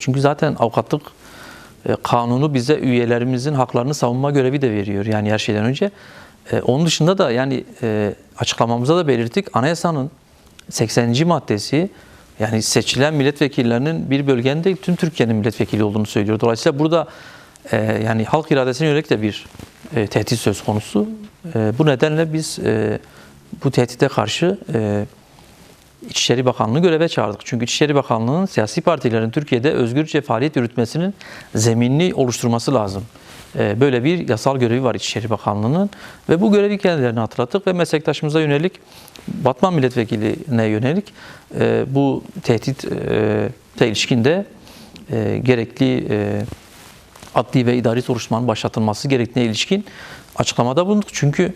Çünkü zaten avukatlık e, kanunu bize üyelerimizin haklarını savunma görevi de veriyor. Yani her şeyden önce. E, onun dışında da yani e, açıklamamızda da belirttik. Anayasanın 80. maddesi yani seçilen milletvekillerinin bir bölgenin değil tüm Türkiye'nin milletvekili olduğunu söylüyor. Dolayısıyla burada yani halk iradesine yönelik de bir tehdit söz konusu. Bu nedenle biz bu tehdide karşı İçişleri Bakanlığı göreve çağırdık. Çünkü İçişleri Bakanlığı'nın siyasi partilerin Türkiye'de özgürce faaliyet yürütmesinin zeminini oluşturması lazım. Ee, Böyle bir yasal görevi var İçişleri Bakanlığı'nın ve bu görevi kendilerine hatırlattık ve meslektaşımıza yönelik Batman Milletvekiline yönelik e, bu tehdit e, ilişkin de e, gerekli adli ve idari soruşturmanın başlatılması gerektiğine ilişkin açıklamada bulunduk. Çünkü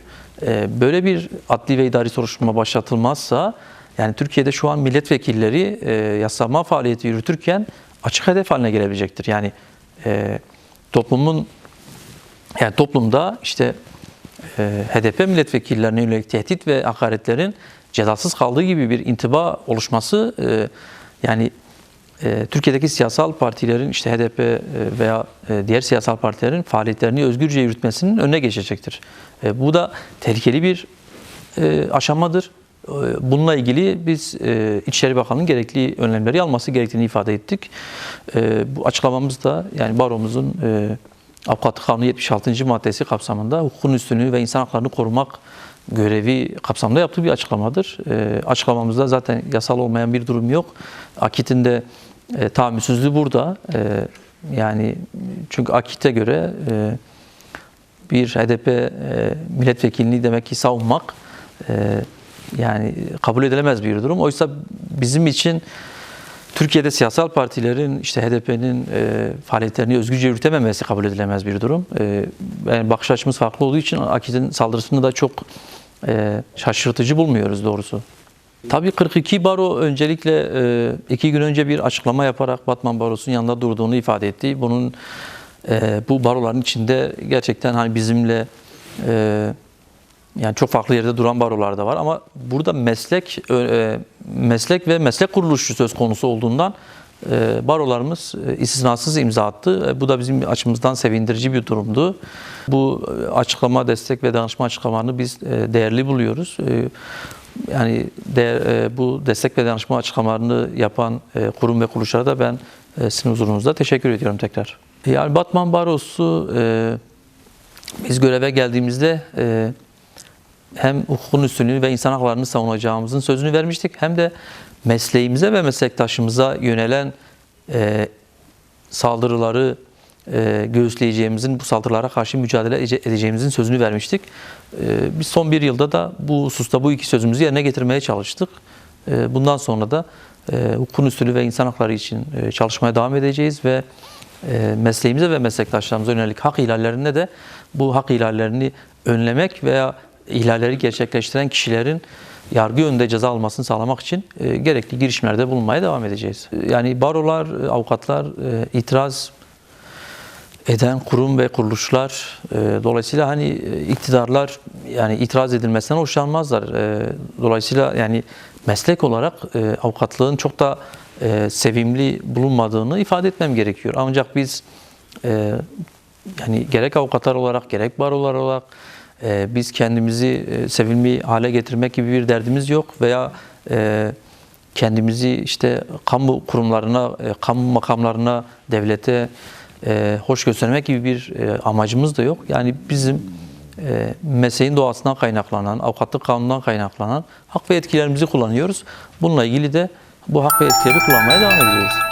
böyle bir adli ve idari soruşturma başlatılmazsa yani Türkiye'de şu an milletvekilleri e, yasama faaliyeti yürütürken açık hedef haline gelebilecektir. Yani e, toplumun yani toplumda işte e, HDP milletvekillerine yönelik tehdit ve hakaretlerin cezasız kaldığı gibi bir intiba oluşması e, yani e, Türkiye'deki siyasal partilerin işte HDP e, veya e, diğer siyasal partilerin faaliyetlerini özgürce yürütmesinin önüne geçecektir. E, bu da tehlikeli bir e, aşamadır. Bununla ilgili biz e, İçişleri Bakanlığı'nın gerekli önlemleri alması gerektiğini ifade ettik. E, Bu açıklamamızda yani baromuzun e, Kanunu 76. maddesi kapsamında hukukun üstünlüğü ve insan haklarını korumak görevi kapsamında yaptığı bir açıklamadır. E, açıklamamızda zaten yasal olmayan bir durum yok. Akit'in de e, tahammülsüzlüğü burada. Yani çünkü Akit'e göre bir HDP e, milletvekilini demek ki savunmak e, yani kabul edilemez bir durum. Oysa bizim için Türkiye'de siyasal partilerin işte HDP'nin e, faaliyetlerini özgürce yürütememesi kabul edilemez bir durum. E, yani bakış açımız farklı olduğu için Akit'in saldırısını da çok e, şaşırtıcı bulmuyoruz doğrusu. Tabii 42 baro öncelikle e, iki gün önce bir açıklama yaparak Batman Barosu'nun yanında durduğunu ifade etti. Bunun e, bu baroların içinde gerçekten hani bizimle e, yani çok farklı yerde duran barolar da var ama burada meslek e, meslek ve meslek kuruluşu söz konusu olduğundan e, barolarımız e, istisnasız imza attı. E, Bu da bizim açımızdan sevindirici bir durumdu. Bu e, açıklama, destek ve danışma açıklamalarını biz e, değerli buluyoruz. E, Yani değer, e, bu destek ve danışma açıklamalarını yapan e, kurum ve kuruluşlara da ben e, sizin huzurunuzda teşekkür ediyorum tekrar. Yani Batman Barosu e, biz göreve geldiğimizde e, hem hukukun üstünlüğü ve insan haklarını savunacağımızın sözünü vermiştik hem de mesleğimize ve meslektaşımıza yönelen e, saldırıları e, göğüsleyeceğimizin, bu saldırılara karşı mücadele ede- edeceğimizin sözünü vermiştik. E, biz son bir yılda da bu hususta bu iki sözümüzü yerine getirmeye çalıştık. E, bundan sonra da e, hukukun üstünlüğü ve insan hakları için e, çalışmaya devam edeceğiz ve e, mesleğimize ve meslektaşlarımıza yönelik hak ihlallerine de bu hak ihlallerini önlemek veya ihlalleri gerçekleştiren kişilerin yargı önünde ceza almasını sağlamak için e, gerekli girişimlerde bulunmaya devam edeceğiz. E, Yani barolar, e, avukatlar itiraz eden kurum ve kuruluşlar dolayısıyla hani iktidarlar yani itiraz edilmesinden hoşlanmazlar. Dolayısıyla yani meslek olarak avukatlığın çok da sevimli bulunmadığını ifade etmem gerekiyor. Ancak biz yani gerek avukatlar olarak gerek barolar olarak biz kendimizi e, sevimli hale getirmek gibi bir derdimiz yok veya e, kendimizi işte kamu kurumlarına, e, kamu makamlarına, devlete hoş göstermek gibi bir amacımız da yok. Yani bizim mesleğin doğasından kaynaklanan, avukatlık kanunundan kaynaklanan hak ve etkilerimizi kullanıyoruz. Bununla ilgili de bu hak ve etkileri kullanmaya devam edeceğiz.